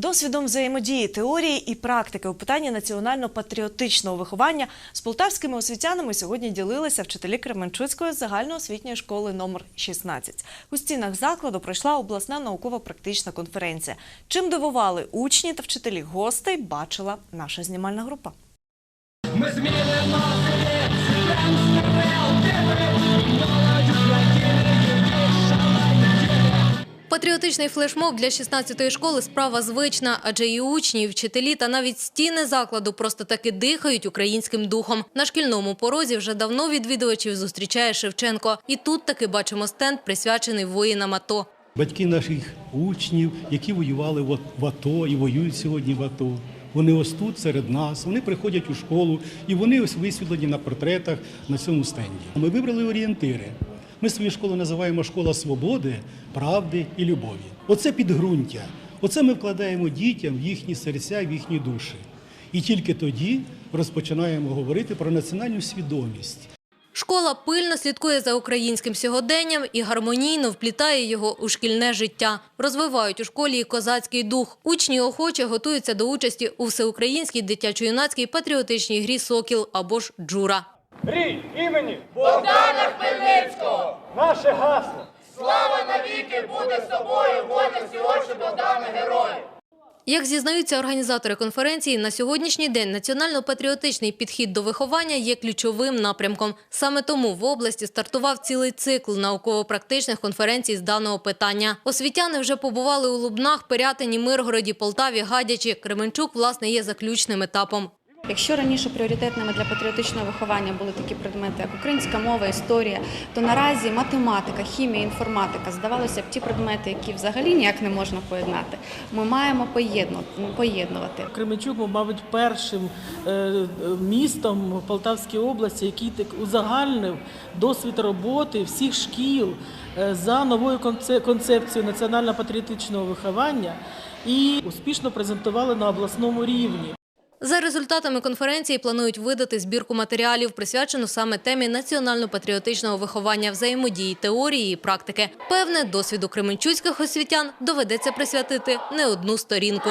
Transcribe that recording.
Досвідом взаємодії теорії і практики у питанні національно-патріотичного виховання з полтавськими освітянами сьогодні ділилися вчителі Кременчуцької загальноосвітньої школи номер 16. У стінах закладу пройшла обласна науково-практична конференція. Чим дивували учні та вчителі гостей, бачила наша знімальна група. Ми Патріотичний флешмоб для 16-ї школи справа звична, адже і учні, і вчителі та навіть стіни закладу просто таки дихають українським духом. На шкільному порозі вже давно відвідувачів зустрічає Шевченко. І тут таки бачимо стенд, присвячений воїнам АТО. Батьки наших учнів, які воювали в АТО і воюють сьогодні в АТО. Вони ось тут серед нас, вони приходять у школу і вони ось висвітлені на портретах на цьому стенді. Ми вибрали орієнтири. Ми свою школу називаємо школа свободи, правди і любові. Оце підґрунтя. Оце ми вкладаємо дітям в їхні серця, в їхні душі. І тільки тоді розпочинаємо говорити про національну свідомість. Школа пильно слідкує за українським сьогоденням і гармонійно вплітає його у шкільне життя. Розвивають у школі і козацький дух. Учні охоче готуються до участі у всеукраїнській дитячо-юнацькій патріотичній грі «Сокіл» або ж «Джура». Рій імені Богдана Хмельницького! Наше гасло! Як зізнаються організатори конференції, на сьогоднішній день національно-патріотичний підхід до виховання є ключовим напрямком. Саме тому в області стартував цілий цикл науково-практичних конференцій з даного питання. Освітяни вже побували у Лубнах, Пирятині, Миргороді, Полтаві, Гадячі. Кременчук, власне, є заключним етапом. Якщо раніше пріоритетними для патріотичного виховання були такі предмети, як українська мова, історія, то наразі математика, хімія, інформатика здавалося б ті предмети, які взагалі ніяк не можна поєднати. Ми маємо поєднувати. Кременчук, мабуть, першим е, містом Полтавській області, який так узагальнив досвід роботи всіх шкіл е, за новою концепцією національно-патріотичного виховання і успішно презентували на обласному рівні. За результатами конференції планують видати збірку матеріалів, присвячену саме темі національно-патріотичного виховання, взаємодії, теорії і практики. Певне, досвіду кременчуцьких освітян доведеться присвятити не одну сторінку.